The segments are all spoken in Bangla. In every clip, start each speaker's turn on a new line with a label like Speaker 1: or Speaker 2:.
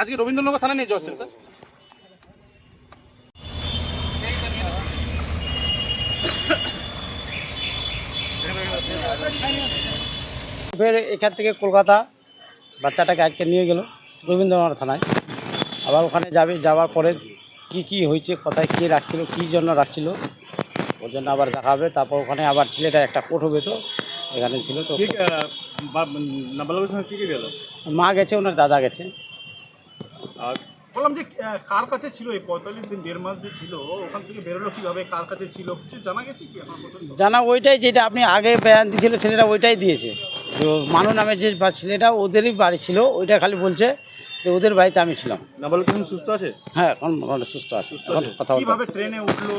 Speaker 1: আজকে রবীন্দ্রনগর নিয়ে যাওয়া হচ্ছে স্যার।
Speaker 2: এখান থেকে কলকাতা বাচ্চাটাকে আজকে নিয়ে গেল রবীন্দ্রনাথ থানায়। আবার ওখানে যাবে যাওয়ার পরে কি কি হয়েছে কোথায় কী রাখছিল কী জন্য রাখছিল ওর জন্য আবার দেখাবে তারপর ওখানে আবার ছেলেটা একটা কোর্ট হবে তো এখানে ছিল তো। মা গেছে ওনার দাদা গেছে।
Speaker 1: আর বললাম যে কার কাছে ছিল এই পঁয়তাল্লিশ দিন দেড় মাস যে ছিল ওখান থেকে বেরোলো কীভাবে কার কাছে ছিল কিছু জানা গেছে কি
Speaker 2: জানা ওইটাই যেটা আপনি আগে বয়ান দিয়েছিল ছেলেটা ওইটাই দিয়েছে। মানু নামে যে ছেলেটা ওদেরই বাড়ি ছিল ওইটা খালি বলছে যে ওদের বাড়িতে আমি ছিলাম।
Speaker 1: নাবালক সুস্থ আছে?
Speaker 2: হ্যাঁ এখন সুস্থ আছে এখন কথা
Speaker 1: কীভাবে ট্রেনে উঠল?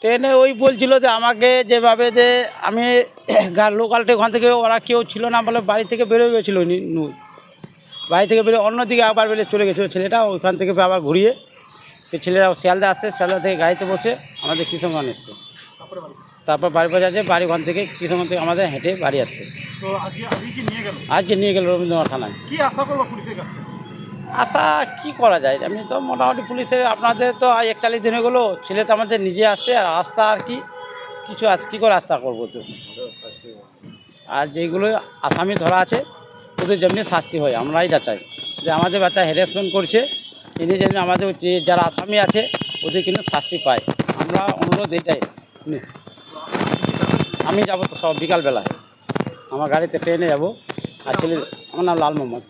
Speaker 2: ট্রেনে ওই বলছিল যে আমাকে যেভাবে যে আমি লোকালটা ওখান থেকে ওরা কেউ ছিল না বলে বাড়ি থেকে বেরোয় গেছিল বাড়ি থেকে বেরোয় অন্যদিকে আবার বেরিয়ে চলে গেছিল ছেলেটা ওইখান থেকে আবার ঘুরিয়ে। ছেলেরা শিয়ালদা আসছে শিয়ালদা থেকে গাড়িতে বসে আমাদের কৃষকগঞ্জ এসছে।
Speaker 1: তারপরে বাড়ি।
Speaker 2: পৌঁছে আছে বাড়ি ওখান থেকে কৃষকগঞ্জ থেকে আমাদের হেঁটে বাড়ি আসছে।
Speaker 1: তো আজকে আজকে নিয়ে গেল?
Speaker 2: আজকে নিয়ে গেল রবীন্দ্রনাথ থানায়।
Speaker 1: কি আশা করল পুলিশের কাছ
Speaker 2: আশা কি করা যায়? আমি তো মোটামুটি পুলিশের আপনাদের তো একচাল্লিশ দিন হলো ছেলে তো আমাদের নিজে আসছে আর আস্থা আর কি? কিছু আজ কী করে আস্থা করব তো? আর যেগুলো আসামি ধরা আছে ওদের যেমনি শাস্তি হয় আমরাই এটা চাই। যে আমাদের বাচ্চা হ্যারাসমেন্ট করছে এনে যেন আমাদের যে যারা আসামি আছে ওদের কিন্তু শাস্তি পায়। আমরা অনুরোধ এটাই। আমি যাব তো সব বিকালবেলায়। আমার গাড়িতে ট্রেনে যাব। আর ছেলে আমার নাম লাল মোহাম্মদ।